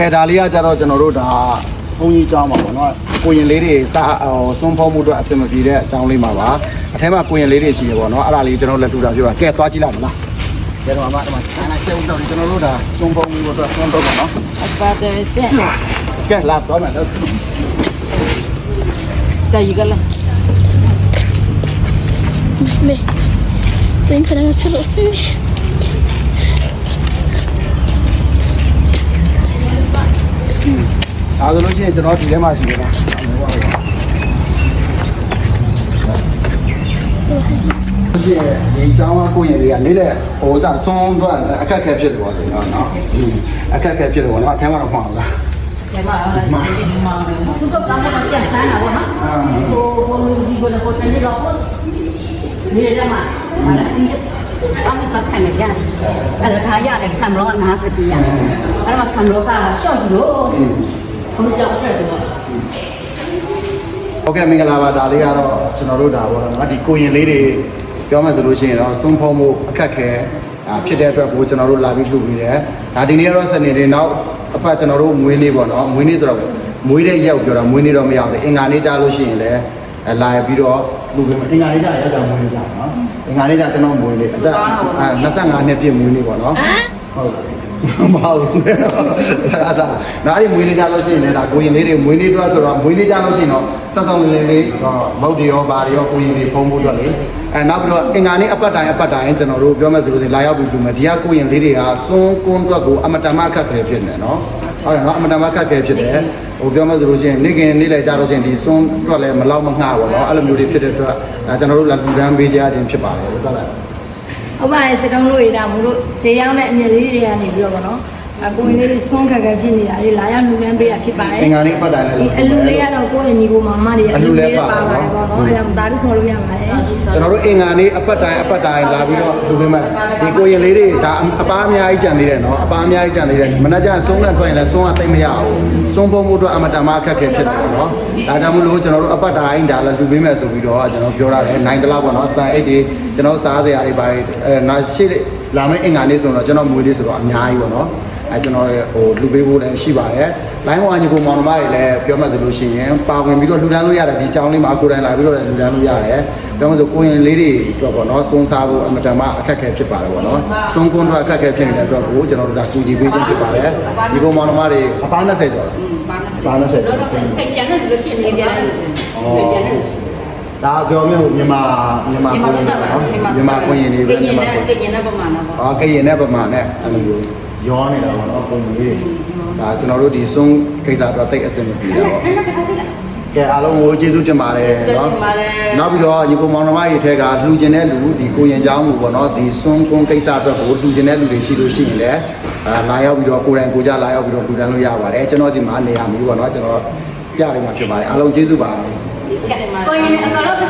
ကဲဒါလေးကကြတော့ကျွန်တော်တို့ဒါဘုန်းကြီးကျောင်းပါပေါ့နော်ကိုရင်လေးတွေစာဟိုစွန့်ဖုံးမှုအတွက်အဆင်မပြေတဲ့အကြောင်းလေးမှာပါအထက်မှာကိုရင်လေးတွေရှိတယ်ပေါ့နော်အဲ့ဒါလေးကျွန်တော်လက်ထူတာပြောတာကဲသွားကြည့်လိုက်မလားကဲတော့အမအမဆန်းလိုက်ကျုပ်တော့ကျွန်တော်တို့ဒါစွန့်ဖုံးမှုအတွက်စွန့်တော့ပါနော်အပါတယ်စင်ကဲလာတော့မယ်လို့တာယူကလာ Me. Estoy entrando a los estudios. ဒါဆိုလို့ တဲ့ဟိုဒါစွန်းတော့အခက်အခဲဖြစ်တယ်ပေါ့လေနော်နော်အခက်အခဲဖြစ်တယ်ပေါ့နော်အထက်မှာတော့မှောင်လားကျမအားလည်းဒီဒီမောင်တယ်သူကကောင်းတော့ပြန်တန်းတာပေါ့နော်ဟိုဘုံလူကြီးကလည်းကိုတန်းနေတော့ဒီရမှာမာလာဒီ အမေတက်ထိုင်နေရတယ်အဲ့ဒါထားရတယ်ဆမ်လောနာစတီးရအဲ့မှာဆမ်လောကရှော့လို့ဘုံကြောက်ပြည့်ဆိုတော့ဟုတ်ကဲ့မင်္ဂလာပါဒါလေးကတော့ကျွန်တော်တို့ဒါပေါ့နော်ဒီကိုရင်လေးတွေပြောမှဆိုလို့ရှိရင်တော့စွန့်ဖုံးမှုအခက်ခဲအာဖြစ်တဲ့အတွက်ကိုကျွန်တော်တို့လာပြီးလှူပြီးတယ်ဒါဒီနေ့ကတော့စနေနေ့နောက်အပတ်ကျွန်တော်တို့မွေးနေ့ပေါ့နော်မွေးနေ့ဆိုတော့မွေးတဲ့ရောက်ပြောတာမွေးနေ့တော့မရောက်ဘူးအင်္ဂါနေ့ကြာလို့ရှိရင်လည်းအဲလာပြီးတော့လှူပြီးအင်္ဂါနေ့ကြာရောက်ကြမွေးနေ့ကြာနော်အင်္ဂါနေ့ကြာကျွန်တော်မွေးနေ့အသက်အဲ25နှစ်ပြည့်မွေးနေ့ပေါ့နော်ဟုတ် မဟုတ်ဘူးအဲ့ဒါနားရီမွေးနေ့ကြလို့ရှိရင်လည်းဒါကိုရင်လေးတွေမွေးနေ့တွက်ဆိုတော့မွေးနေ့ကြလို့ရှိရင်တော့ဆက်ဆောင်လေးလေးတော့မုတ်တွေရောဘာတွေရောကိုရင်တွေဖုံးဖို့အတွက်လေအဲနောက်ပြီးတော့အင်္ဂါနေ့အပတ်တိုင်းအပတ်တိုင်းကျွန်တော်တို့ပြောမှဆိုလို့ရှိရင်လာရောက်ပြီးလူမယ်ဒီကကိုရင်လေးတွေကစွန်းကွန်းတွက်ကိုအမတမအခက်ခဲဖြစ်နေနော်ဟုတ်တယ်နော်အမတမအခက်ခဲဖြစ်တယ်ဟိုပြောမှဆိုလို့ရှိရင်နေ့ကင်းနေ့လည်းကြတော့ချင်းဒီစွန်းတွက်လည်းမလောက်မငှပါတော့အဲ့လိုမျိုးတွေဖြစ်တဲ့အတွက်ဒါကျွန်တော်တို့လာလူတန်းပေးကြခြင်းဖြစ်ပါတယ်ဟုတ်ကဲ့လား ဟုတ်ပါတယ်စတုံးလို့ရတာမို့လို့ဈေးရောက်တဲ့အမြင့်လေးတွေကနေပြီးတော့ဗောနော် အကိုကြီးလေးစပွန်ခက်ခက်ဖြစ်နေတာလေလာရောက်လူလန်းပေးတာဖြစ်ပါတယ်အင်္ဂါနေ့အပတ်တိုင်းလည်းဒီအလူလေးကတော့ကိုယ့်ရဲ့ညီကိုမောင်မတွေအလူလေးပါပါပါတယ်ဗောနော်အဲဒါမှဒါလေးခေါ်လို့ရပါတယ်ကျွန်တော်တို့အင်္ဂါနေ့အပတ်တိုင်းအပတ်တိုင်းလာပြီးတော့လူပေးမယ်ဒီကိုရင်လေးတွေဒါအပားအများကြီးကြံသေးတယ်နော်အပားအများကြီးကြံသေးတယ်မနက်ကျရင်ဆုံးကန်ထွက်ရင်လည်းဆုံးကတိတ်မရဘူးဆုံးပုံမှုအတွက်အမတန်မှအခက်ခဲဖြစ်တယ်ပေါ့နော်ဒါကြောင့်မလို့ကျွန်တော်တို့အပတ်တိုင်းဒါလည်းလူပေးမယ်ဆိုပြီးတော့ကျွန်တော်ပြောရတယ်နိုင်တလားပေါ့နော်စံအိတ်တွေကျွန်တော်စားစရာတွေပါတယ်အဲနောက်ရှိ လာမယ့်အင်္ဂါနေ့ဆိုတော့ကျွန်တော်မွေးလေးဆိုတော့အများကြီးပေါ့နော်အဲကျွန်တော်ဟိုလူပေးဖို့လည်းရှိပါတယ်။လိုင်းဝါညီကိုမောင်နှမတွေလည်းပြောမှသလိုရှိရင်ပါဝင်ပြီးတော့လူတန်းလို့ရတယ်ဒီကြောင်းလေးမှာကိုယ်တိုင်လာပြီးတော့လည်းလူတန်းလို့ရတယ်။ပြောမှဆိုကိုရင်လေးတွေတော့ပေါ့နော်စုံစားဖို့အမတန်မှအခက်အခဲဖြစ်ပါတယ်ပေါ့နော်။စုံကွန်းတော့အခက်အခဲဖြစ်နေတဲ့အတွက်ကိုကျွန်တော်တို့ဒါကူညီပေးခြင်းဖြစ်ပါတယ်။ဒီကိုမောင်နှမတွေအပန်း20ကျော်။ပါ20ကျော်တော့စင်ပြန်နေလို့ရှိရင်နေပြန်နေပြန်နေရှိ။ ဒါပြောမျိုးမြန်မာမြန်မာကိုရင်တွေပေါ့နော်။မြန်မာကိုရင်တွေပဲ ကင်း မြန်မာ နဲ့ ကို ကင်းနဲ့ပမာဏပေါ့ ။အော်ကရင်နဲ့ပမာနဲ့အဲ့လိုမျိုးရောနေတာပေါ့နော်ပုံလေး။ဒါကျွန်တော်တို့ဒီစုံကိစ္စအတွက်တိတ်အဆင်မပြေတာပေါ့။ကဲအားလုံးကိုကျေးဇူးတင်ပါတယ်နော်။နောက်ပြီးတော့ညီကိုမောင်နှမတွေထဲကလှူကျင်တဲ့လူဒီကိုရင်เจ้าမှုပေါ့နော်ဒီစွန်းကွန်းကိစ္စအတွက်ကိုလှူကျင်တဲ့လူတွေရှိလို့ရှိရင်လည်းအာလာရောက်ပြီးတော့ကိုယ်တိုင်ကိုကြလာရောက်ပြီးတော့လှူဒန်းလို့ရပါတယ်။ကျွန်တော်ဒီမှာနေရာမျိုးပေါ့နော်ကျွန်တော်ပြပေးမှာဖြစ်ပါတယ်။အားလုံးကျေးဇူးပါ ဒီစကနေမှာကိုရင်အကောင်တော့ပြ